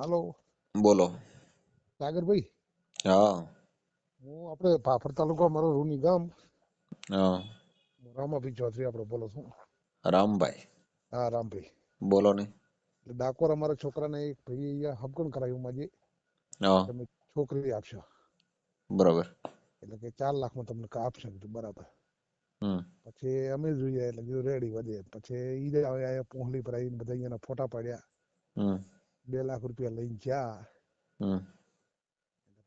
હાલો. બોલો. સાગરભાઈ હા. હું આપણે ફાફર તાલુકા મારું રૂની ગામ હા. રામાભાઈ ચૌધરી આપણે બોલો છું. રામભાઈ. હા રામભાઈ. બોલો ને. ડાકોર અમારા છોકરાને એક ભાઈ અહીંયા હબકણ કરાવ્યું માજે. હા. તમે છોકરી આપશો. બરાબર. એટલે કે ચાર લાખમાં તમને આપશે કીધું બરાબર. પછી અમે જોઈએ એટલે કીધું રેડી વધે. પછી ઈ જ આવે પોહલી પર આવીને બધા અહીંયાના ફોટા પાડ્યા. બે લાખ રૂપિયા લઈને ગયા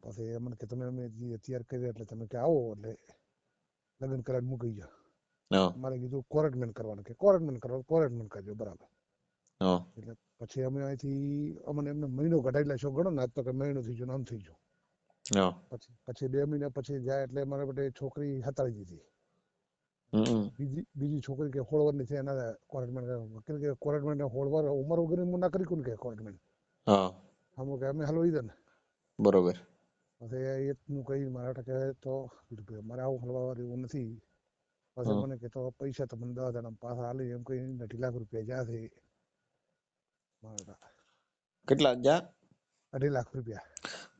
પછી એમને કે તમે અમે તૈયાર કર્યા એટલે તમે કે આવો એટલે લગ્ન કરાવી મૂકી હા મારે કીધું કોરેટમેન્ટ કરવાનું કે કોરેટમેન્ટ કરવા કોરેટમેન્ટ કરજો બરાબર એટલે પછી અમે અહીંથી અમને એમને મહિનો કઢાવી લેશો ગણો ને તો કે મહિનો થઈ ગયો આમ થઈ ગયો પછી પછી બે મહિના પછી જાય એટલે મારા માટે છોકરી હતાળી દીધી બીજી બીજી છોકરી કે હોળવરની છે એના કોરેટમેન્ટ કે કોરેટમેન્ટ હોળવર ઉમર ઉંમર વગર હું ના કરી કોણ કે કોરેટમેન્ટ હા. આમ કે હલવાઈ દે ને બરોબર. પછી એટલું કહી મારા ટકે તો મારે આવું હલવા એવું નથી. પછી મને કે પૈસા તો દસ હજાર પાછા હાલી એમ કહી અઢી લાખ રૂપિયા જ્યાં છે મારા કેટલા જા અઢી લાખ રૂપિયા.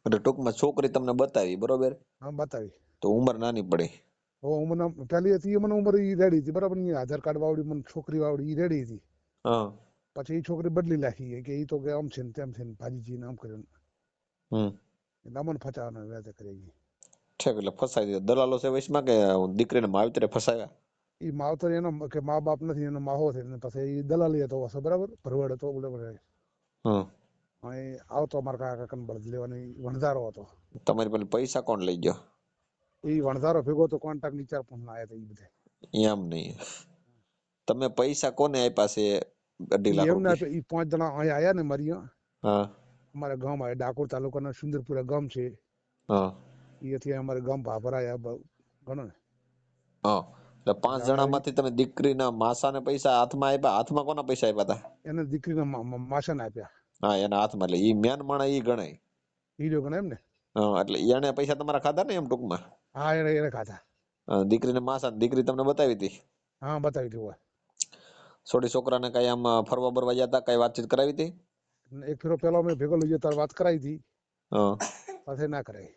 એટલે ટૂંકમાં છોકરી તમને બતાવી બરોબર? હા બતાવી. તો ઉંમર નાની પડી. હવે હું મને પહેલી હતી મને ઉંમર ઈ રેડી હતી બરાબર? ને આધાર કાર્ડ વાવડી મને છોકરી વાવડી ઈ રેડી હતી. હા. પછી એ છોકરી બદલી નાખી કે ઈ તો કે આમ છે ને તેમ છે ને ભાજીજી ને આમ કર્યું હમ. એટલે અમને ફસાવાનો વ્યાજે કરી ગઈ. ઠેક એટલે ફસાઈ દીધો દલાલો છે વૈશમાં કે દીકરીને માવતરે ફસાવ્યા? એ માવતર એનો કે મા બાપ નથી એનો માહો છે. ને પછી એ દલાલી હતો હશે બરાબર? ભરવાડ હતો બોલે હમ. અહીં આવતો અમારા કાકા કાકાને બળદ લેવાની વણધારો હતો. તમારી પાસે પૈસા કોણ લઈ ગયો? એ વણધારો ભેગો તો કોન્ટ્રાક્ટની ચાર પણ આયા હતા એ બધા. એમ નહીં. તમે પૈસા કોને આપ્યા છે? અઢી લાખ એમને રૂપિયા. આપે- પાંચ જણા અહીંયા આયા ને મારી હા. અમારા ગામ આવ્યા ડાકોર તાલુકાના સુંદરપુરા ગામ છે. હા. એથી અમારે ગામ ભાભર આવ્યા ગણો ને. હા. એટલે પાંચ જાણે જણામાંથી તમે દીકરીના માસાને પૈસા હાથમાં આપ્યા હાથમાં કોના પૈસા આપ્યા હતા એને દીકરીના માસાને આપ્યા. હા એના હાથમાં. એટલે ઈ મેન માણા ઈ ગણાય. ઈ જો ગણાય એમ ને? હા એટલે એને પૈસા તમારા ખાધા ને એમ ટૂંકમાં? હા એને એને ખાધા. દીકરીને માસા દીકરી તમને બતાવી હતી? હા બતાવી દીધું છોડી છોકરાને કઈ આમ ફરવા બરવા ગયા હતા કઈ વાતચીત કરાવી હતી એક ફેરો પેલો મેં ભેગો લઈ જતા વાત કરાવી હતી હા. પાછી ના કરાવી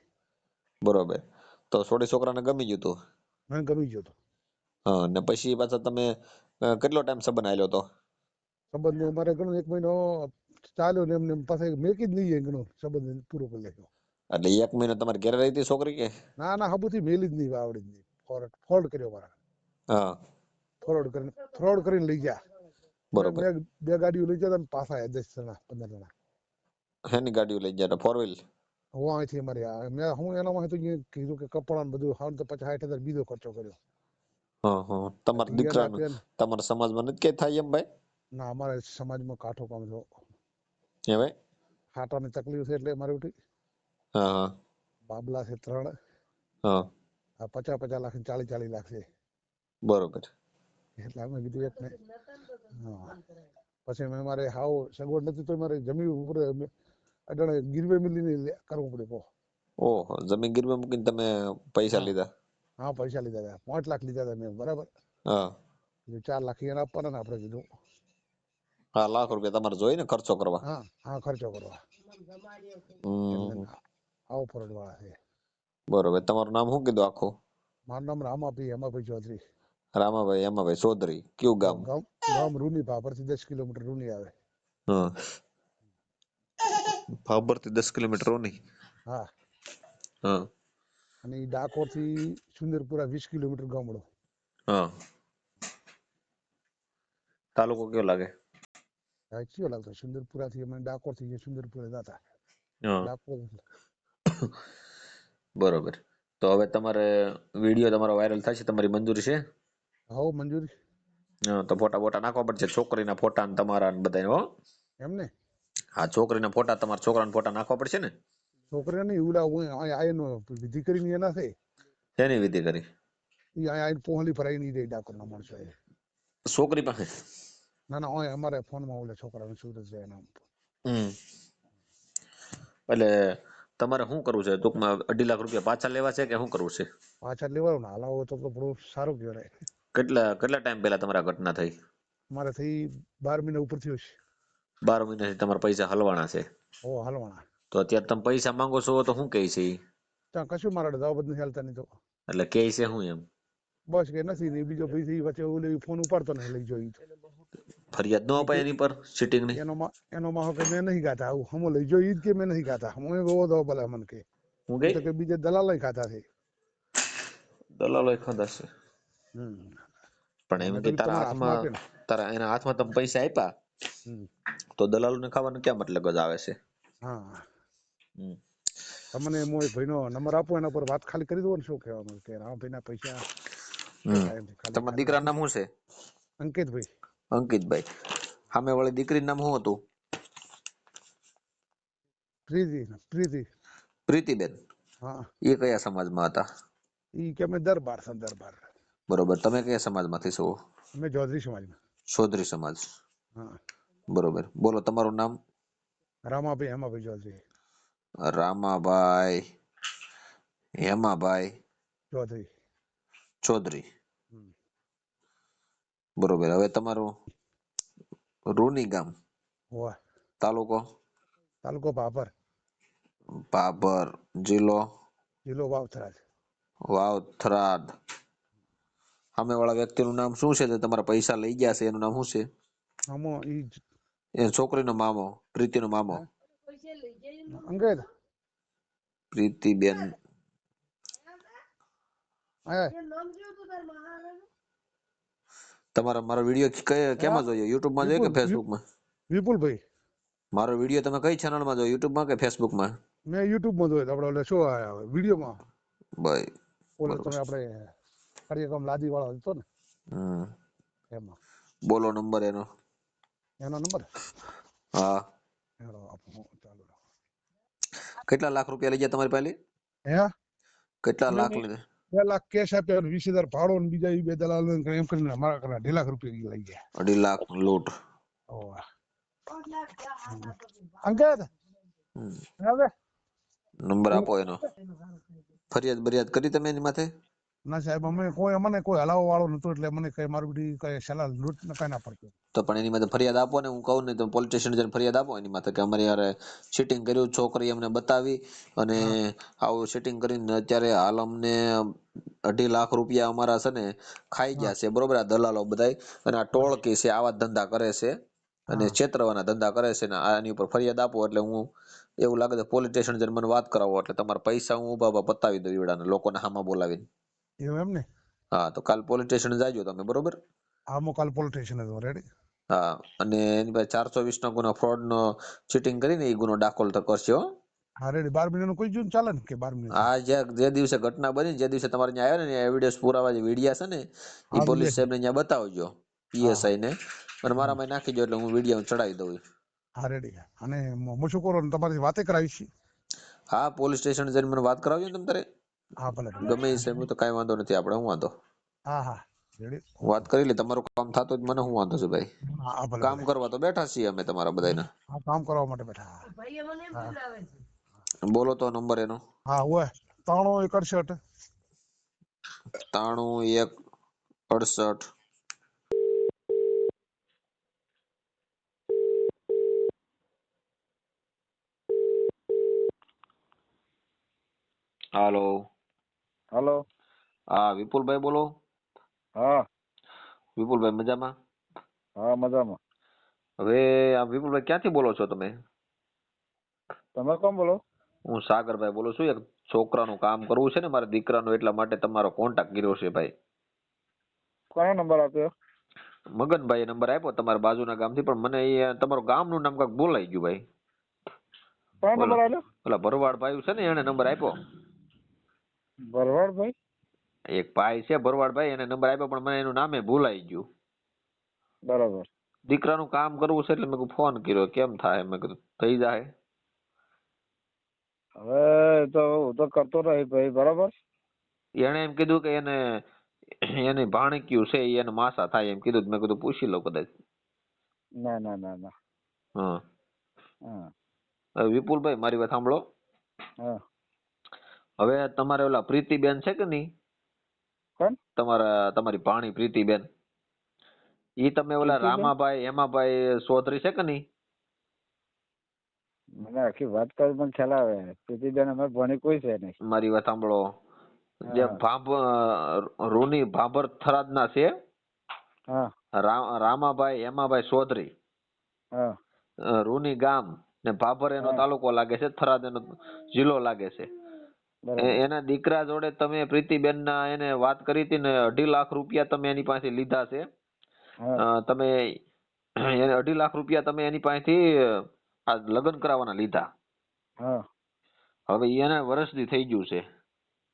બરોબર. તો સોડી છોકરાને ગમી ગયું હતું મને ગમી ગયું તો. હા ને પછી પાછા તમે કેટલો ટાઈમ સંબંધ આવેલો હતો સંબંધ અમારે ઘણો એક મહિનો ચાલ્યો ને એમને પાછા મેકી જ નહીં ઘણો સંબંધ પૂરો કરી લેજો એટલે એક મહિનો તમારે ઘેર રહી હતી છોકરી કે? ના ના હબુથી મેલી જ નહીં આવડી જ નહીં. ફોલ્ટ ફોલ્ડ કર્યો મારા. હા. ફોરવર્ડ કરીને ફ્રોડ કરીને લઈ ગયા. બરોબર. બે ગાડીઓ લઈ ગયા પાછા દસ જણા પંદર જણા. હેની ગાડીઓ લઈ ગયા ફોર વ્હીલ હું અહીંથી અમારે આ- મેં હું એના માં તો કીધું કે કપડાં બધું હાલ તો પચાસ સાઠ હજાર બીજો ખર્ચો કર્યો. હા હા તમારા દીકરાનું તમારા સમાજમાં નથી કે થાય એમ ભાઈ? ના અમારે સમાજમાં કાઠો કામ છો. હે? ભાઈ હાટાની તકલીફ છે એટલે મારી ઉઠી. હા બાબલા છે ત્રણ. હા. પચાસ પચાસ લાખ ચાલીસ ચાલીસ લાખ છે. બરોબર. એટલે અમે કીધું એક ને હા. પછી મેં મારે હાવ સગવડ નથી તો મારે જમીન ઉપર અડણ ગીરવે મિલીને કરવું પડે ઓહો જમીન ગીરવે મૂકીને તમે પૈસા લીધા? હા પૈસા લીધા હતા. પાંચ લાખ લીધા હતા મેં બરાબર. હા. ચાર લાખ એને આપવાના ને આપણે કીધું. હા લાખ રૂપિયા તમારે જોઈને ખર્ચો કરવા. હા હા ખર્ચો કરવા. આવો ફરજ વાળા છે. બરોબર. તમારું નામ શું કીધું આખું? મારું નામ રામાપી હેમાભાઈ ચૌધરી. રામાભાઈ એમાભાઈ સોદરી કયું ગામ? ગામ? રૂની ભાભરથી દસ કિલોમીટર રૂની આવે. હા. ભાભરથી દસ કિલોમીટર રૂની? હા. હા. અને ડાકોરથી સુંદરપુરા વીસ કિલોમીટર ગામડો. હા. તાલુકો કયો લાગે? હા કયો લાગતો? સુંદરપુરા થી અમે ડાકોરથી સુંદરપુરા જતા. બરોબર. તો હવે તમારે વીડિયો તમારો વાયરલ થશે તમારી મંજૂરી છે? હવ મંજૂરી. હા, તો ફોટા ફોટા નાખવા પડશે. છોકરીના ફોટા ને તમારા ને હો. એમ ને હા છોકરીના ફોટા તમારા છોકરાના ફોટા નાખવા પડશે ને? છોકરીને ઉલા હું આયનો વિધિ કરીને એના છે. શેની વિધિ કરી? ઈ આવીને ફરાઈ નહીં દે ડાકોરના માણસો એ છોકરી પાસે? ના ના અહીંયા અમારે ફોનમાં ઓલે છોકરાને સુરત જાય એના હમ. એટલે તમારે શું કરવું છે? ટૂંકમાં અઢી લાખ રૂપિયા પાછા લેવા છે કે શું કરવું છે? પાછા લેવાનું ને હાલાવો તો તો થોડું સારું કહેવાય. કેટલા કેટલા ટાઈમ પહેલા તમારા ઘટના થઈ? મારે થઈ બાર મહિના ઉપર થયો છે. બાર મહિનાથી તમારા પૈસા હલવાના છે? ઓ હાલવાના. તો અત્યારે તમે પૈસા માંગો છો તો શું કહે છે? ત્યાં કશું મારા જ નથી હાલતા નહીં તો. એટલે કહે છે હું એમ? બસ કે નથી ને બીજો ભાઈ વચ્ચે ઓલે ફોન ઉપાડતો નહીં લઈ જોઈ ફરિયાદ ન અપાય એની પર સિટિંગની? એનો એનો માં કે મેં નહીં ખાતા આવું હમો લઈ જોઈ કે મેં નહીં ખાતા હું બહુ દો ભલા મને કે હું કે બીજે દલાલ ખાતા છે. દલાલો ખાતા છે. હમ. પણ એમ કે તારા હાથમાં તારા એના હાથમાં તમે પૈસા આપ્યા તો દલાલો ને ખાવાનો ક્યાં મતલબ જ આવે છે? હા. તમને એક ભાઈનો નંબર આપો એના પર વાત ખાલી કરી દો ને શું કહેવાનું. કે રામભાઈના પૈસા હમ. એમથી ખાલી તમારા દીકરાનું નામ શું છે? અંકિતભાઈ. અંકિતભાઈ. સામે વાળી દીકરીનું નામ શું હતું? પ્રીતિ પ્રીતિ. પ્રીતિબેન. હા. એ કયા સમાજમાં હતા? ઈ કે અમે દરબાર છે દરબાર બરોબર. તમે કયા સમાજમાંથી છો? અમે ચૌધરી સમાજમાં. ચૌધરી સમાજ. હા. બરોબર. બોલો તમારું નામ? રામાભાઈ હેમાભાઈ ચૌધરી રામાભાઈ. હેમાભાઈ. ચૌધરી ચૌધરી. હમ. બરોબર. હવે તમારું રૂની ગામ? હોવા. તાલુકો? તાલુકો ભાભર. ભાભર જિલ્લો? જિલ્લો વાવથરાજ વાવથરાદ. સામેવાળા વ્યક્તિનું નામ શું છે? જે તમારા પૈસા લઈ ગયા છે એનું નામ શું છે? મામો ઈ એ છોકરીનો મામો પ્રીતિનો મામો. અંકિત પ્રીતિબેન. આય તમારા મારો વીડિયો કેમાં જોયો? યુટ્યુબમાં જોયો કે વિપુલ, ફેસબુકમાં વિપુલભાઈ. મારો વીડિયો તમે કઈ ચેનલમાં જોયો? યુટ્યુબમાં કે ફેસબુકમાં મેં? યુટ્યુબમાં જોયો આપણે ઓલે શું વિડીયોમાં? ભાઈ ઓલે તમે આપણે કાર્યક્રમ લાદી વાળો હતો ને. એમાં. બોલો નંબર એનો. એનો નંબર? હા. ચાલુ કેટલા લાખ રૂપિયા લઈ ગયા તમારી પાસે? હે? કેટલા લાખ. લીધા બે લાખ કેશ આપ્યા અને વીસ હજાર ભાડો ને બીજા બે દલાલ એમ કરીને અમારા કને અઢી લાખ રૂપિયા લઈ ગયા. અઢી લાખ લૂંટ. અંકિત? નંબર આપો એનો. ફરિયાદ બરિયાદ કરી તમે એની માથે? ના સાહેબ અમે કોઈ અમને કોઈ હલાવો વાળો નતો એટલે મને કઈ મારું બધી કઈ સલાહ લૂંટ ને કઈ ના પડતી. તો પણ એની માટે ફરિયાદ આપો ને હું કહું ને તો પોલીસ સ્ટેશન જઈને ફરિયાદ આપો એની માટે કે અમારી યાર શીટિંગ કર્યું છોકરી અમને બતાવી અને આવું શીટિંગ કરીને અત્યારે હાલ અમને અઢી લાખ રૂપિયા અમારા છે ને ખાઈ ગયા છે બરોબર? આ દલાલો બધાય. અને આ ટોળકી છે આવા ધંધા કરે છે અને. છેતરવાના ધંધા કરે છે ને આની ઉપર ફરિયાદ આપો એટલે હું એવું લાગે છે પોલીસ સ્ટેશન જઈને મને વાત કરાવો એટલે તમારા પૈસા હું ઊભા ઊભા પતાવી દઉં ઈવડાને લોકોને હામાં બોલાવીને. એવું એમ ને હા તો કાલ પોલીસ સ્ટેશન જાજો તમે બરોબર? હા હું કાલ પોલીસ સ્ટેશન હતો રેડી હા અને એની પાસે ચારસો વીસ નો ગુનો ફ્રોડ નો ચીટિંગ કરીને એ ગુનો દાખલ તો કરશે હો. હા રેડી બાર મહિનાનું કોઈ જોયું ચાલે ને કે બાર મહિના? હા જે જે દિવસે ઘટના બની જે દિવસે તમારે ત્યાં આવ્યા ને એવિડન્સ પુરાવા જે વિડિયા છે ને એ પોલીસ સાહેબ ને ત્યાં બતાવજો પીએસઆઈ ને. અને મારામાં નાખી દો એટલે હું વીડિયો ચડાવી દઉં હા રેડી અને હું શું કરું? તમારી વાતે કરાવીશ? હા પોલીસ સ્ટેશન જઈને મને વાત કરાવજો ને તમ તારે. હા ભલે. ગમે એ સેમ તો કાઈ વાંધો નથી આપણે હું વાંધો? હા હા. વાત કરી લે તમારું કામ થતું જ મને હું વાંધો છે ભાઈ? કામ કરવા તો બેઠા છીએ અમે તમારા બધાને કામ કરવા માટે બેઠા બોલો તો નંબર એનો. હા ઓય ત્રણું એક અડસઠ. ત્રાણું એક અડસઠ. હાલો. હા વિપુલભાઈ બોલો. હા. વિપુલભાઈ મજામાં? હા મજામાં. હવે આ વિપુલભાઈ ક્યાંથી બોલો છો તમે? તમે કોણ બોલો? હું સાગરભાઈ બોલું છું. એક છોકરાનું કામ કરવું છે ને મારા દીકરાનું એટલા માટે તમારો કોન્ટેક્ટ કર્યો છે ભાઈ. કોનો નંબર આપ્યો? મગનભાઈ નંબર આપ્યો તમારા બાજુના ગામથી પણ મને એ તમારું ગામનું નામ કાંઈક બોલાઈ ગયું ભાઈ. બોલો. નંબર આપ્યો? ભરવાડ ભાઈ છે ને એને નંબર આપ્યો. ભરવાડભાઈ? એક ભાઈ છે ભરવાડભાઈ એને નંબર આપ્યો પણ મને એનું નામે ભૂલાઈ ગયું. બરાબર. દીકરાનું કામ કરવું છે એટલે મેં ફોન કર્યો કેમ થાય? મેં કીધું થઈ જાય. હવે તો હું તો કરતો રહી ભાઈ બરાબર? એને એમ કીધું કે એને એની ભાણક્યું છે એને માસા થાય એમ કીધું મેં કીધું પૂછી લઉં કદાચ. ના ના ના ના. હા. હા. વિપુલભાઈ મારી વાત સાંભળો. હા. હવે તમારે ઓલા પ્રીતિબેન છે કે નહીં? કોણ? તમારા તમારી ભાણી પ્રીતિબેન. ઈ તમે ઓલા રામાભાઈ હેમાભાઈ ચૌધરી છે કે નહીં? મને આખી વાત કરી પણ ખ્યાલ આવે. પ્રીતિબેન અમે ભણી કોઈ છે નહીં. મારી વાત સાંભળો. જે. ભાભ રૂની ભાભર થરાદના છે? રામાભાઈ હેમાભાઈ ચૌધરી રૂની ગામ ને ભાભર એનો તાલુકો લાગે છે થરાદ એનો જિલ્લો લાગે છે. એના દીકરા જોડે તમે પ્રીતિબેન ના એને વાત કરી હતી ને અઢી લાખ રૂપિયા તમે એની પાસે લીધા છે. તમે એને અઢી લાખ રૂપિયા તમે એની પાસેથી આ લગ્ન કરાવવાના લીધા. હવે એને વર્ષથી થઈ ગયું છે.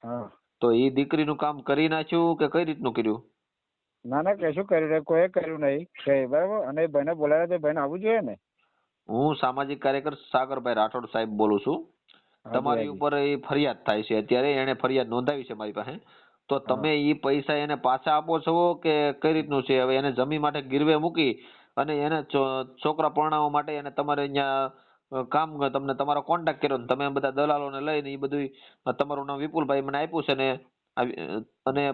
હા. તો એ દીકરીનું કામ કરી નાખ્યું કે કઈ રીતનું કર્યું? ના ના કશું કર્યું કોઈ કર્યું નહીં. કઈ બરાબર? અને ભાઈને બોલાવ્યા તો ભાઈને આવવું જોઈએ ને. હું સામાજિક કાર્યકર સાગરભાઈ રાઠોડ સાહેબ બોલું છું. તમારી ઉપર એ ફરિયાદ થાય છે. અત્યારે એને ફરિયાદ નોંધાવી છે મારી પાસે. તો તમે એ પૈસા એને પાછા આપો છો કે કઈ રીતનું છે? હવે એને જમીન માટે ગીરવે મૂકી અને એને છોકરા પરણાવવા માટે એને તમારે અહીંયા કામ તમને તમારો કોન્ટેક્ટ કર્યો ને તમે બધા દલાલોને લઈને એ બધું તમારું નામ વિપુલભાઈ મને આપ્યું છે ને અને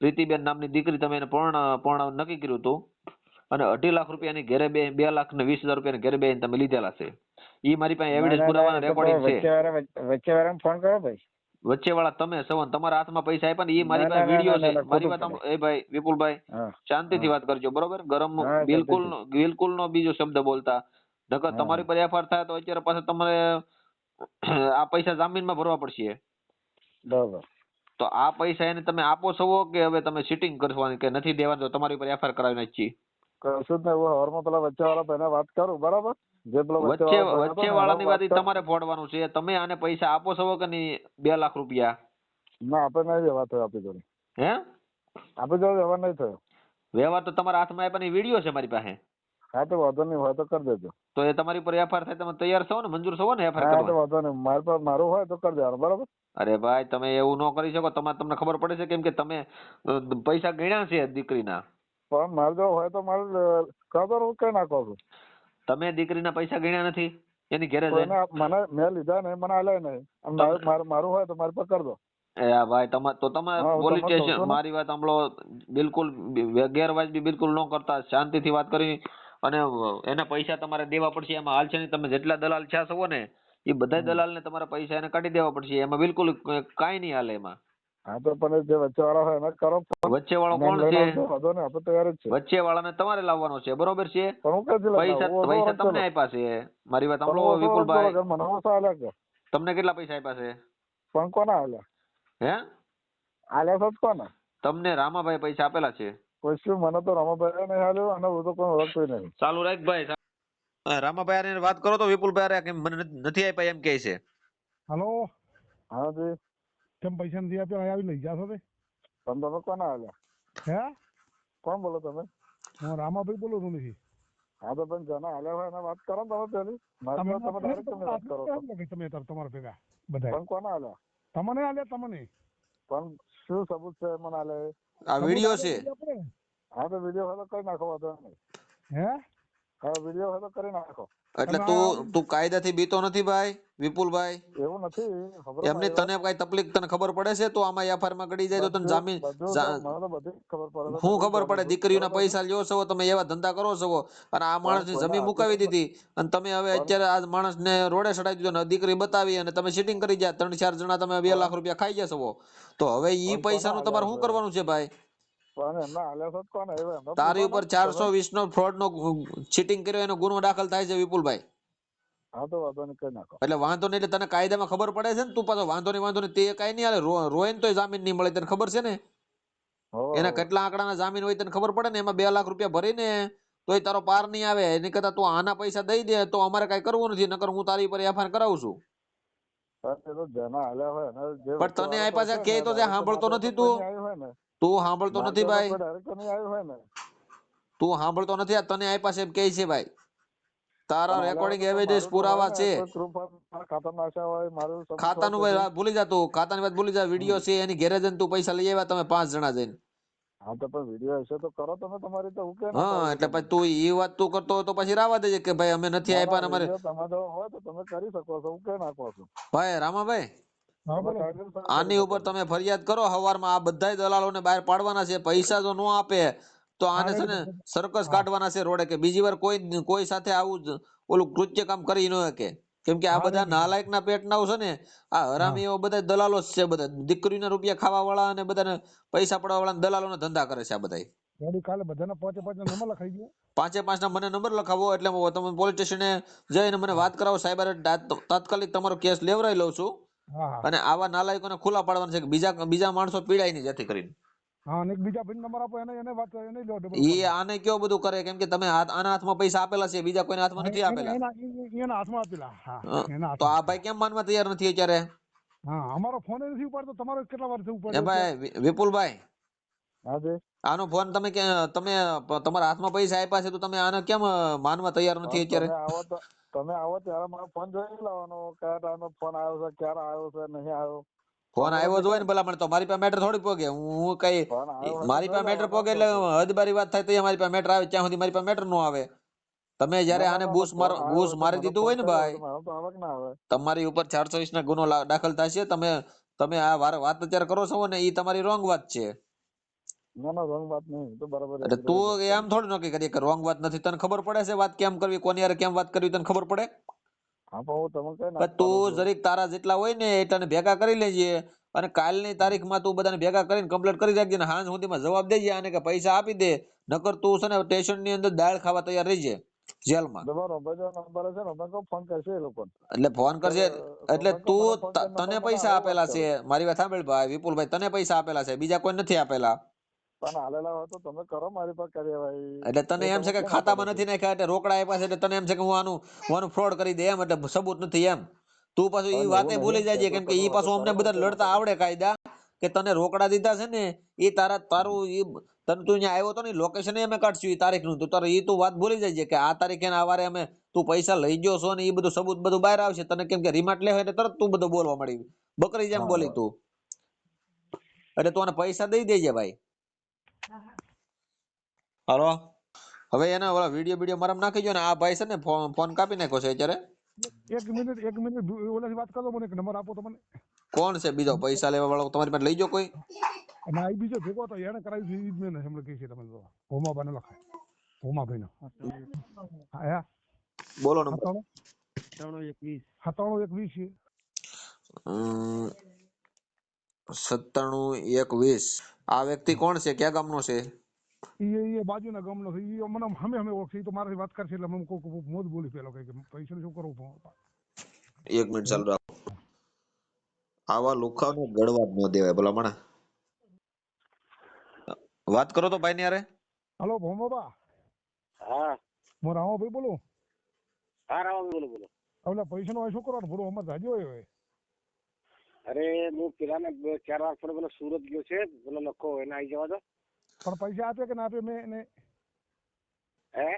પ્રીતિબેન નામની દીકરી તમે એને પરણા પરણાવ નક્કી કર્યું હતું. અને અઢી લાખ રૂપિયાની ઘેરે બે બે લાખ ને વીસ હજાર રૂપિયાની ઘેરે બે તમે લીધેલા છે. ઈ મારી પાસે એવિડન્સ પુરાવાના એ રેકોર્ડિંગ છે. વચ્ચેવાળા- વચ્ચેવાળાને ફોન કરો ભાઈ. વચ્ચે વાળા તમે સવન તમારા હાથમાં પૈસા આપ્યા ને એ મારી પાસે વીડિયો છે. મારી વાત એ ભાઈ વિપુલભાઈ શાંતિથી વાત કરજો બરોબર? ગરમ બિલકુલ બિલકુલ નો બીજો શબ્દ બોલતા. નકર તમારી પર એફઆર થાય તો અત્યારે પાછા તમારે આ પૈસા જામીનમાં ભરવા પડશે. બરોબર. તો આ પૈસા એને તમે આપો છો કે હવે તમે સિટિંગ કરવાની કે નથી દેવાનું તમારી પર એફઆર કરાવી નાખી કશું જ નહીં હું પેલા વચ્ચેવાળા ભાઈને વાત કરું બરાબર? વચ્ચે વચ્ચેવાળો ભાઈ હતો ને, વચ્ચે વાળાની વાત તમારે ફોડવાનું છે. તમે આને પૈસા આપો છો કે નહીં? બે લાખ રૂપિયા. ના આપણે નહીં વ્યવહાર થયો આપણી જોડે. હે? આપણી જોડે વ્યવહાર નહીં થયો. વ્યવહાર તો તમારા હાથમાં આપ્યાની વીડિયો છે મારી પાસે. હા તો વાંધો નહીં હોય તો કરી દેજો. તો એ તમારી પર એફઆર થાય તમે તૈયાર છો ને? મંજૂર છો ને એફઆર હા તો વાંધો નહીં. મારી પર મારું હોય તો કરી દેવાનું બરાબર? અરે ભાઈ તમે એવું ન કરી શકો. તમારે તમને ખબર પડે છે કેમ કે તમે પૈસા ગણ્યા છે દીકરીના. પણ મારે જો હોય તો મારે ખબર હું કઈ નાખો છું તમે દીકરીના પૈસા ગણ્યા નથી? એની ઘેરે મને મેં લીધા નહીં મને આલે નહીં. મારું- હોય તો મારી પર કર દો. એ ભાઈ તમે તો તમે પોલીસ સ્ટેશન મારી વાત સાંભળો બિલકુલ બી- ગેરવાજબી બિલકુલ ન કરતા શાંતિથી વાત કરી. અને એના પૈસા તમારે દેવા પડશે એમાં હાલ છે ને તમે જેટલા દલાલ છાસ છો ને એ બધા દલાલને તમારા પૈસા એને કાઢી દેવા પડશે. એમાં બિલકુલ કાંઈ નહીં હાલે એમાં. હા તો પણ જે વચ્ચેવાળા હોય એને કરો. વચ્ચે વાળો કોણ છે? વાંધો ને આપણે તૈયાર જ છે. વચ્ચે વાળાને તમારે લાવવાનો છે બરોબર છે? પૈસા પૈસા તમને આપ્યા છે. મારી વાત સાંભળો વિપુલભાઈ. મને ઓછા આલ્યા કે તમને કેટલા પૈસા આપ્યા છે? પણ કોના આલ્યા? હે? આલ્યા જ કોના? તમને રામાભાઈ પૈસા આપેલા છે. કોઈ શું મને તો રામાભાઈ નહીં આલ્યો અને હું તો કોઈ ઓળખતો નહીં. ચાલુ રાખ ભાઈ રામાભાઈ હારે વાત કરો તો વિપુલભાઈ કેમ મને નથી- નથી આપ્યા એમ કહે છે. હલો? હા જી. કેમ પૈસા નથી આપ્યા? અહીં આવી લઈ જાશો તે? તમે તમે કોના આલ્યા હે? કોણ બોલો તમે? હું રામાભાઈ બોલું છું નથી. હા તો પણ જના આલ્યા હોય એના વાત કરો તમે પેલી. મારી તમે ડાયરેક્ટ તમે વાત કરો. તમે તમારા ભેગા બધા પણ કોના હાલ્યા તમને આલે તમને? પણ શું સબૂત છે મને આલે આ વીડિયો છે. હા તો વીડિયો હોય તો કરી નાખો વાંધો નહીં. હે? હા વીડિયો હોય તો કરી નાખો. એટલે તું તું કાયદાથી બીતો નથી ભાઈ વિપુલભાઈ. એવું નથી ખબર તને કઈ તકલીફ તને ખબર પડે છે? તો આમાં એફઆઈઆરમાં ગડી જાય તો તને જામીન જ ખબર પડે દીકરીઓના પૈસા લ્યો છો તમે એવા ધંધા કરો છો અને આ માણસની જમીન મુકાવી દીધી. અને તમે હવે અત્યારે આ માણસને રોડે ચડાવી દીધો ને દીકરી બતાવી અને તમે સીટિંગ કરી ગયા. ત્રણ ચાર જણા તમે બે લાખ રૂપિયા ખાઈ જશો તો હવે ઈ પૈસા પૈસાનું તમારે શું કરવાનું છે ભાઈ? તારી ઉપર ચારસો વીસ નો ફ્રોડ નો ચીટિંગ કર્યો એનો ગુનો દાખલ થાય છે વિપુલભાઈ. હા તો વાંધો નહીં કરી નાખો. એટલે વાંધો નહીં એટલે તને કાયદામાં ખબર પડે છે ને? તું પાછો વાંધો નહીં વાંધો નહીં તે કાંઈ નહીં હાલે. રોયન તોય જામીન નહીં મળે તને ખબર છે ને? એના. કેટલા આંકડાના જામીન હોય તને ખબર પડે ને? એમાં બે લાખ રૂપિયા ભરીને તોય તારો પાર નહીં આવે. એની કરતા તું આના પૈસા દઈ દે તો અમારે કઈ કરવું નથી નકર હું તારી પર એફઆઈઆર કરાવું છું. પણ તને આપ્યા છે કે તો સાંભળતો નથી તો? તું. સાંભળતો નથી ભાઈ? તો સાંભળતો નથી? આ તને આપ્યા છે એમ કહે છે ભાઈ. તારા રેકોર્ડિંગ એવિડન્સ પુરાવા છે. ખાતાનું ભાઈ ભૂલી જા તું. ખાતાની વાત ભૂલી જા. વીડિયો છે એની ઘેરે જઈને તું પૈસા લઈ આવ્યા તમે પાંચ જણા જઈને. હા તો પણ વીડિયો હશે તો કરો તમે તમારી તો હું હા એટલે પછી તું એ વાત તું કરતો તો પછી રાવા દેજે કે ભાઈ અમે નથી આપ્યા અમારે તમે જો હોય તો તમે કરી શકો છો હું કેમ નાખો છો. ભાઈ રામાભાઈ આની ઉપર તમે ફરિયાદ કરો હવારમાં આ બધાય દલાલોને બહાર પાડવાના છે પૈસા જો ન આપે તો આને છે ને સરકસ કાઢવાના છે રોડે કે બીજી વાર કોઈ કોઈ સાથે આવું ઓલું કૃત્ય કામ કરી ન શકે. કેમ કે આ બધા. નાલાયક ના પેટ ના છે ને આ હરામી એવા બધા દલાલો જ છે બધા. દીકરીના રૂપિયા ખાવા વાળા અને બધાને પૈસા પડવા વાળા દલાલો ધંધા કરે છે આ બધા ગાડી કાલે બધાના પાંચે પાંચ નંબર લખાઈ ગયો. પાંચે પાંચ ના મને નંબર લખાવો એટલે તમે પોલીસ સ્ટેશને જઈને મને વાત કરાવો સાહેબ તાત્કાલિક તમારો કેસ લેવરાઈ લઉં છું. અને આવા નાલાયકોને ખુલ્લા પાડવાના છે કે બીજા બીજા માણસો પીડાય નહીં જેથી કરીને. હા અને બીજા ભાઈ નંબર આપો એને એને વાત એને લો ડબલ આને કેવું બધું કરે? કેમ કે તમે આના હાથમાં પૈસા આપેલા છે બીજા કોઈના હાથમાં નથી આપેલા. એના એના- એના હાથમાં આપેલા હા હા, તો આ ભાઈ કેમ માનવા તૈયાર નથી અત્યારે? હા અમારો ફોન નથી ઉપાડતો તમારો કેટલા વાર ભાઈ વિપુલભાઈ. હા આનો ફોન તમે તમે તમારા હાથમાં પૈસા આપ્યા છે તો તમે આને કેમ માનવા તૈયાર નથી અત્યારે? તમે આવો ત્યારે મારો ફોન જોઈ લેવાનો કયા ટાઈમે ફોન આવ્યો છે ક્યારે આવ્યો છે નહીં આવ્યો. ફોન આવ્યો જ હોય ને ભલા મને તો મારી પાસે મેટર થોડી પોગે. હું કઈ મારી પાસે મેટર પોગે એટલે હદ બારી વાત થાય તો મારી પાસે મેટર આવે ત્યાં સુધી મારી પાસે મેટર નો આવે. તમે જયારે આને બુશ બૂસ બુશ બૂસ મારી દીધું હોય ને ભાઈ મારો તમારી ઉપર ચારસો વીસ ના ગુનો દાખલ દાખલ થશે તમે તમે આ વાર- વાત અત્યારે કરો છો ને એ તમારી રોંગ વાત છે. ના ના wrong વાત નહીં તો બરાબર એટલે તું એમ થોડું નક્કી કરીએ કે રોંગ વાત નથી તને ખબર પડે છે વાત કેમ કરવી કોની હારે કેમ વાત કરવી તને ખબર પડે? હા પણ હું તમે કઈ પણ તું જરીક તારા જેટલા હોય ને એટલાને ભેગા કરી લેજે. અને કાલની તારીખમાં તું બધાને ભેગા કરીને કમ્પ્લીટ કરી રાખજે ને સુધીમાં જવાબ દેજે કે પૈસા આપી દે. નકર તું છે ને સ્ટેશનની અંદર દાળ ખાવા તૈયાર રહીજે જેલમાં. ભાઈ ફોન કરશે એ લોકો એટલે ફોન કરશે એટલે તું તને પૈસા આપેલા છે. મારી વાત સાંભળ ભાઈ વિપુલભાઈ તને પૈસા આપેલા છે બીજા કોઈ નથી આપેલા. પણ હાલેલા હોય તો તમે કરો મારી પર કાર્યવાહી. એટલે તને એમ છે કે ખાતામાં નથી નાખ્યા એટલે રોકડા આપ્યા છે એટલે તને એમ છે કે હું આનું હું આનું ફ્રોડ કરી દે એમ એટલે સબૂત નથી એમ. તું પાછું એ વાતે ભૂલી જાય કેમ કે એ પાછું અમને બધા લડતા આવડે કાયદા કે તને રોકડા દીધા છે ને એ તારા તારું એ તને તું અહીંયા આવ્યો તો ને લોકેશન અમે કાઢશું એ તારીખનું. તો તારે એ તું વાત ભૂલી જાય કે આ તારીખે ને આ વારે અમે તું પૈસા લઈ ગયો છો ને એ બધું સબૂત બધું બહાર આવશે. તને કેમ કે રિમાટ લેવાય એટલે તરત તું બધું બોલવા મળી બકરી જેમ બોલી તું. એટલે તું આને પૈસા દઈ દેજે ભાઈ. હાલો. હવે એના ઓલા વીડિયો વીડિયો મારામાં નાખી જો ને આ ભાઈ છે ને ફોન ફોન કાપી નાખ્યો છે અત્યારે. એક મિનિટ એક મિનિટ ઓલાથી વાત કરો મને એક નંબર આપો તમને કોણ છે બીજો પૈસા લેવા વાળો? તમારી પાસે લઈ જો કોઈ. અને આ બીજો ભેગો તો એને કરાવી દીધી જ મેં હમણાં કહી છે તમે જો ભોમાભાઈને લખાય. ભોમા ભાઈ નો. હા બોલો નંબર. સત્તાણું? સત્તાણું એક વીસ છે. સત્તાણું એક વીસ આ વ્યક્તિ કોણ છે? ક્યાં ગામનો છે? એ એ બાજુના ગામનો છે. એ મને હમે હમે ઓળખે ઈ તો મારાથી વાત કરશે એટલે હું કોઈ મોજ બોલી પેલો કે પૈસા શું કરું એક મિનિટ ચાલુ રાખો. આવા લુખાઓને ગળવા જ ન દેવાય. ભલા મણા. વાત કરો તો ભાઈ ની અરે હલો ભોમાબા હા. હું રામાભાઈ બોલું. હા રામ બોલો બોલો. ઓલા પૈસા નો શું કરવાનું? ભૂરો અમારે જાજો હોય. અરે હું પેલા ને ચાર વાર પડે પેલો સુરત ગયો છે પેલો લખો એને આવી જવા દો. પણ પૈસા આપે કે ના આપે? મેં એને હે?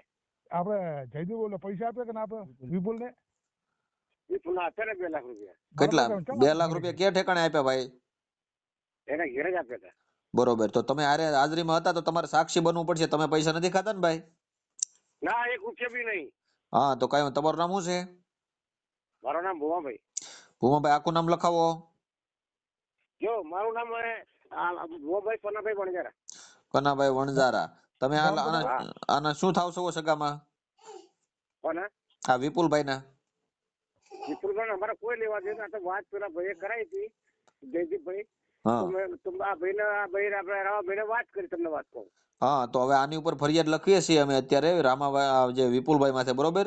આપણે જયદેવ બોલો પૈસા આપે કે ના આપે? વિપુલ ને વિપુલ ના આપ્યા ને બે લાખ રૂપિયા. કેટલા? બે લાખ રૂપિયા ક્યાં ઠેકાણે આપ્યા ભાઈ? એના ઘેર જ આપ્યા હતા. બરોબર તો તમે આરે હાજરીમાં હતા તો તમારે સાક્ષી બનવું પડશે. તમે પૈસા નથી ખાતા ને ભાઈ? ના એક રૂપિયા બી નહીં. હા તો કઈ તમારું નામ શું છે? મારું નામ ભૂમાભાઈ ભૂમાભાઈ આખું નામ લખાવો. જો મારું નામ ભુવાભાઈ પન્નાભાઈ વણજારા કનાભાઈ વણઝારા. તમે આના શું થાવ છો સગામાં? કોના? આ વિપુલભાઈ ના વિપુલભાઈ અમારે કોઈ લેવા દે આ તો વાત પેલા ભાઈએ કરાવી હતી જયદીપભાઈ. હા. તો મેં આ ભાઈ આપણે વાત કરી તમને વાત કહું હા તો હવે આની ઉપર ફરિયાદ લખીએ છીએ અમે અત્યારે રામાભાઈ જે વિપુલભાઈ માથે બરોબર?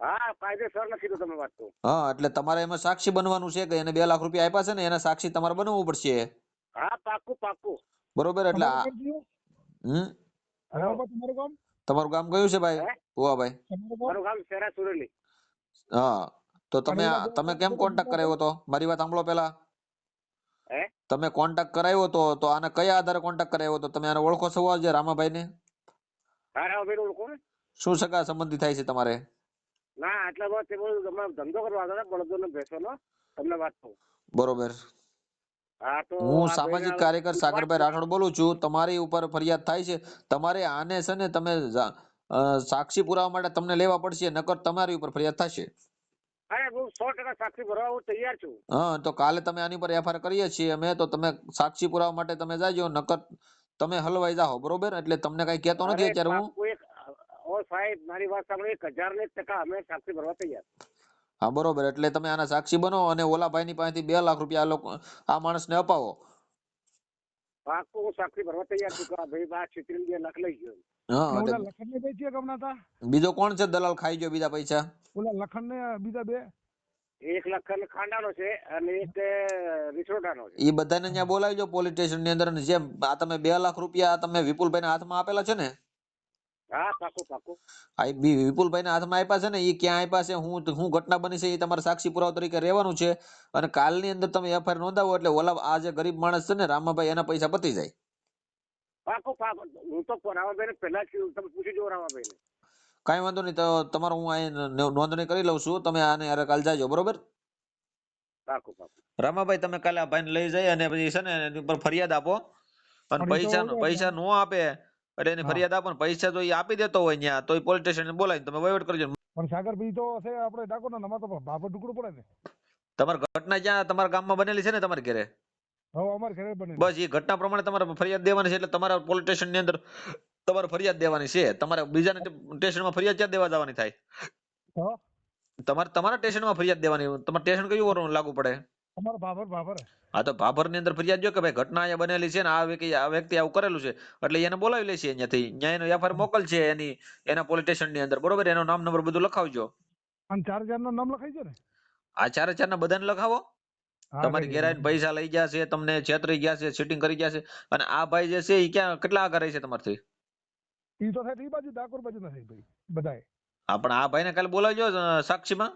હા કાયદેસર દો તમે વાત કહું હા એટલે તમારે એમાં સાક્ષી બનવાનું છે કે એને બે લાખ રૂપિયા આપ્યા છે ને એના સાક્ષી તમારે બનવું પડશે? હા બરોબર એટલે હમ? તમારું ગામ તમારું ગામ? કયું છે ભાઈ? મારું ગામ શેરા સુરેલી. હા તો તમે તમે કેમ કોન્ટેક્ટ કરાવ્યો તો? મારી વાત સાંભળો પેલા. તમે કોન્ટેક્ટ કરાવ્યો તો તો આને કયા આધારે કોન્ટેક્ટ કરાવ્યો તો? તમે આને ઓળખો છો જે રામાભાઈ ને? શું સગા સંબંધી થાય છે તમારે? ના આટલા બસ તે બધું ધંધો કરવા હતા બળદો ને ભેંસો નો તમને વાત કહું. બરોબર. હા તો હું સામાજિક કાર્યકર સાગરભાઈ રાઠોડ બોલું છું તમારી ઉપર ફરિયાદ થાય છે. તમારે આને છે ને તમે સાક્ષી પુરાવા માટે તમને લેવા પડશે નકર તમારી ઉપર ફરિયાદ થશે. અરે હું સો ટકા સાક્ષી ભરવા હું તૈયાર છું. હા તો કાલે તમે આની પર એફઆઈઆર કરીએ છીએ અમે તો તમે સાક્ષી પુરાવા માટે તમે જાજો નકર તમે હલવાઈ જાઓ બરોબર? એટલે તમને કઈ કહેતો નથી અત્યારે હું. સાહેબ મારી વાત સાંભળો એક હજાર ને એક ટકા અમે સાક્ષી ભરવા તૈયાર. હા બરોબર. એટલે તમે આના સાક્ષી બનો અને ઓલા ભાઈની પાસેથી બે લાખ રૂપિયા આ લોકો આ માણસને અપાવો. પાકું હું સાક્ષી ભરવા તૈયાર છું કે આ ભાઈ બા છત્રી બે લાખ લઈ ગયો. હા ઓલા લખન ને હતા બીજો કોણ છે? દલાલ ખાઈ ગયો બીજા પૈસા. ઓલા લખન ને બીજા બે? એક લાખ અને ખાંડાનો છે અને એક રીસોડાનો છે. એ બધાને અહીંયા બોલાવી દો પોલીસ સ્ટેશનની અંદર અને જેમ આ તમે બે લાખ રૂપિયા તમે વિપુલભાઈ હાથમાં આપેલા છે ને હા પાકું પાકું. આ બી વિપુલભાઈ હાથમાં આપ્યા છે ને એ ક્યાં આપ્યા છે હું હું ઘટના બની છે એ તમારે સાક્ષી પુરાવા તરીકે રહેવાનું છે. અને કાલની અંદર તમે એફઆઈઆર નોંધાવો એટલે ઓલા આ જે ગરીબ માણસ છે ને રામાભાઈ એના પૈસા પતી જાય. પાકું પાકું. હું તો રામાભાઈ પહેલા તમે પૂછી જુઓ રામાભાઈ કાંઈ વાંધો નહીં તો તમારું હું અહીં નોંધણી કરી લઉં છું તમે આને યારે કાલ જાજો બરોબર? પાકું પાકું. રામાભાઈ તમે કાલે આ ભાઈને લઈ જઈ અને પછી છે ને એની ઉપર ફરિયાદ આપો. અને પૈસા પૈસા નો આપે. એટલે એની ફરિયાદ આપો ને પૈસા તો એ આપી દેતો હોય ત્યાં તો એ પોલીસ સ્ટેશન બોલાવીને તમે વહીવટ કરજો પણ સાગરભાઈ તો છે આપણે ડાકોર ના નમા તો બાપર ટુકડો પડે ને. તમારી ઘટના જ્યાં તમારા ગામમાં બનેલી છે ને તમારી ઘરે? અમારે બસ એ ઘટના પ્રમાણે તમારે ફરિયાદ દેવાની છે એટલે તમારા પોલીસ સ્ટેશનની અંદર તમારે ફરિયાદ દેવાની છે. તમારે બીજાને સ્ટેશનમાં ફરિયાદ ક્યાં દેવા જવાની થાય? તમારે તમારા સ્ટેશનમાં ફરિયાદ દેવાની તમારે સ્ટેશન કયું લાગુ પડે? અમારે ભાભર ભાભર. હા તો ભાભરની અંદર ફરિયાદ જો કે ભાઈ ઘટના અહીંયા બનેલી છે ને આ વ્યક્તિ આ વ્યક્તિ આવું કરેલું છે. એટલે એને બોલાવી લેશે અહીંયાથી. ત્યાં એનો એફઆઈઆર મોકલશે એની એના પોલીસ સ્ટેશનની અંદર. બરોબર? એનો નામ નંબર બધું લખાવજો. અને ચાર ચારનું નામ લખાઈ છે ને? આ ચારે ચાર ના બધાને લખાવો. તમારી લઈ પૈસા લઈ ગયા છે તમને છેતરી ગયા છે ચીટિંગ કરી ગયા છે. અને આ ભાઈ જે છે એ ક્યાં કેટલા આગળ રહે છે તમારથી? ઈ તો થાય એ બાજુ ડાકોર બાજુ નથી ભાઈ બધાય. હા પણ આ ભાઈને કાલે બોલાવજો સાક્ષીમાં.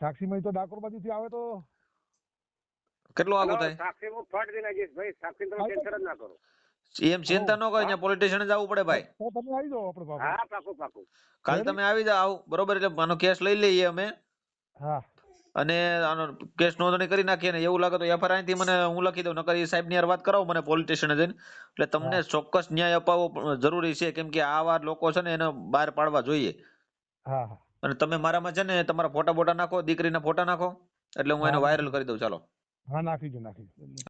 સાક્ષીમાં તો ડાકોર બાજુથી આવે તો કેટલું આગું થાય? સાક્ષી હું ફટ દઈને નાખીશ ભાઈ સાક્ષી તમે ટેન્શન જ ના કરો. એમ ચિંતા ન કરો અહીંયા પોલિટિશિયન જ જવું પડે ભાઈ. તમે આવી જાઓ આપણે પાકું હા પાકું પાકું. કાલ તમે આવી જાઓ બરોબર એટલે આનો કેસ લઈ લઈએ અમે. હા. અને આનો કેસ નોંધણી કરી નાખીએ ને એવું લાગે તો એફઆઈઆર અહીંથી મને હું લખી દઉં નકર એ સાહેબની યાર વાત કરાવો મને પોલિટિશિયન જઈને. એટલે તમને ચોક્કસ ન્યાય અપાવવો જરૂરી છે કેમ કે આવા લોકો છે ને એને બહાર પાડવા જોઈએ. હા હા. અને તમે મારામાં છે ને તમારા ફોટા બોટા નાખો દીકરીના ફોટા નાખો એટલે હું એને વાયરલ કરી દઉં ચાલો. હા નાખી દો નાખી દો.